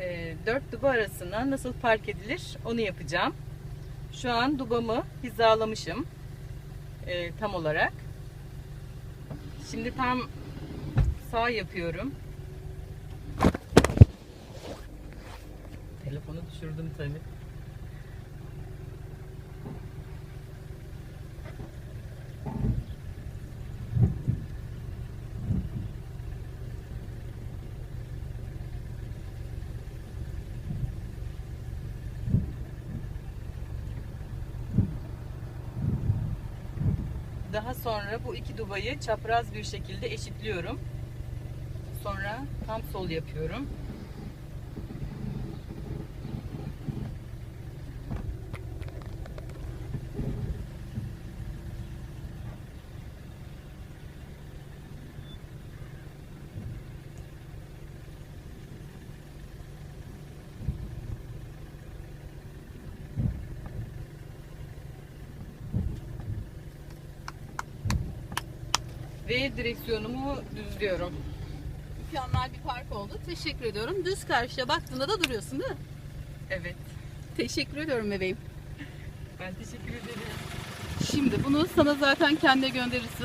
e, dört duba arasına nasıl park edilir onu yapacağım. Şu an dubamı hizalamışım e, tam olarak. Şimdi tam sağ yapıyorum. Telefonu düşürdüm tabii. Daha sonra bu iki dubayı çapraz bir şekilde eşitliyorum. Sonra tam sol yapıyorum. Ve direksiyonumu düzlüyorum. Mükemmel bir park oldu. Teşekkür ediyorum. Düz karşıya baktığında da duruyorsun değil mi? Evet. Teşekkür ediyorum bebeğim. Ben teşekkür ederim. Şimdi bunu sana zaten kendine gönderirsin.